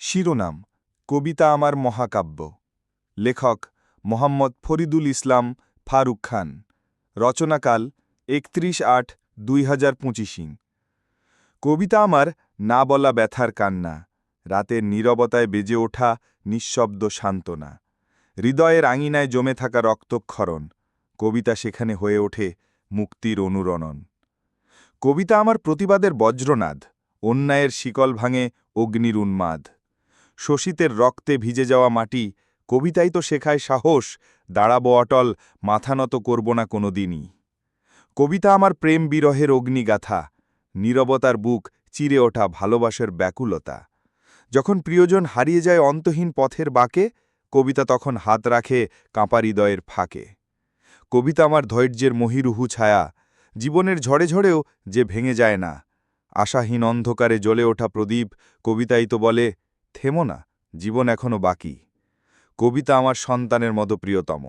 শিরোনাম, কবিতা আমার মহাকাব্য। লেখক, মোহাম্মদ ফরিদুল ইসলাম ফারুক খান। রচনাকাল, একত্রিশ আট দুই হাজার পঁচিশিং। কবিতা আমার না বলা ব্যথার কান্না, রাতের নীরবতায় বেজে ওঠা নিঃশব্দ সান্ত্বনা, হৃদয়ের আঙিনায় জমে থাকা রক্তক্ষরণ, কবিতা সেখানে হয়ে ওঠে মুক্তির অনুরণন। কবিতা আমার প্রতিবাদের বজ্রনাদ, অন্যায়ের শিকল ভাঙে অগ্নির উন্মাদ। শোষিতের রক্তে ভিজে যাওয়া মাটি, কবিতাই তো শেখায় সাহস, দাঁড়াবো অটল, মাথা নত করব না কোনো দিনই কবিতা আমার প্রেম বিরহের অগ্নিগাথা, নীরবতার বুক চিরে ওঠা ভালোবাসার ব্যাকুলতা। যখন প্রিয়জন হারিয়ে যায় অন্তহীন পথের বাঁকে, কবিতা তখন হাত রাখে কাঁপা হৃদয়ের ফাঁকে। কবিতা আমার ধৈর্যের মহিরুহু ছায়া, জীবনের ঝড়ে ঝড়েও যে ভেঙে যায় না। আশাহীন অন্ধকারে জ্বলে ওঠা প্রদীপ, কবিতাই তো বলে থেমো না, জীবন এখনও বাকি। কবিতা আমার সন্তানের মতো প্রিয়তম,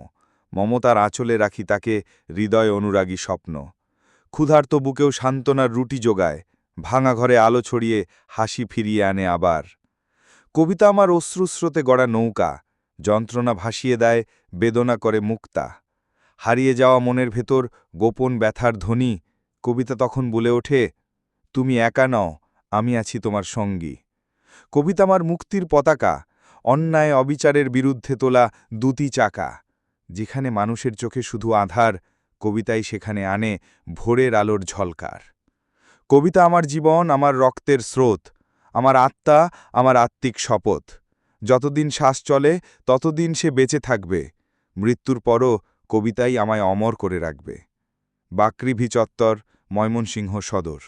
মমতার আঁচলে রাখি তাকে হৃদয় অনুরাগী স্বপ্ন। ক্ষুধার্ত বুকেও সান্ত্বনার রুটি যোগায় ভাঙা ঘরে আলো ছড়িয়ে হাসি ফিরিয়ে আনে আবার। কবিতা আমার অশ্রুস্রোতে গড়া নৌকা, যন্ত্রণা ভাসিয়ে দেয়, বেদনা করে মুক্তা। হারিয়ে যাওয়া মনের ভেতর গোপন ব্যথার ধ্বনি, কবিতা তখন বলে ওঠে, তুমি একা নও, আমি আছি তোমার সঙ্গী। কবিতা আমার মুক্তির পতাকা, অন্যায় অবিচারের বিরুদ্ধে তোলা দুটি চাকা, যেখানে মানুষের চোখে শুধু আধার, কবিতাই সেখানে আনে ভোরের আলোর ঝলকার। কবিতা আমার জীবন, আমার রক্তের স্রোত, আমার আত্মা, আমার আত্মিক শপথ। যতদিন শ্বাস চলে, ততদিন সে বেঁচে থাকবে। মৃত্যুর পরও কবিতাই আমায় অমর করে রাখবে। বাকৃভি চত্বর ময়মনসিংহ সদর।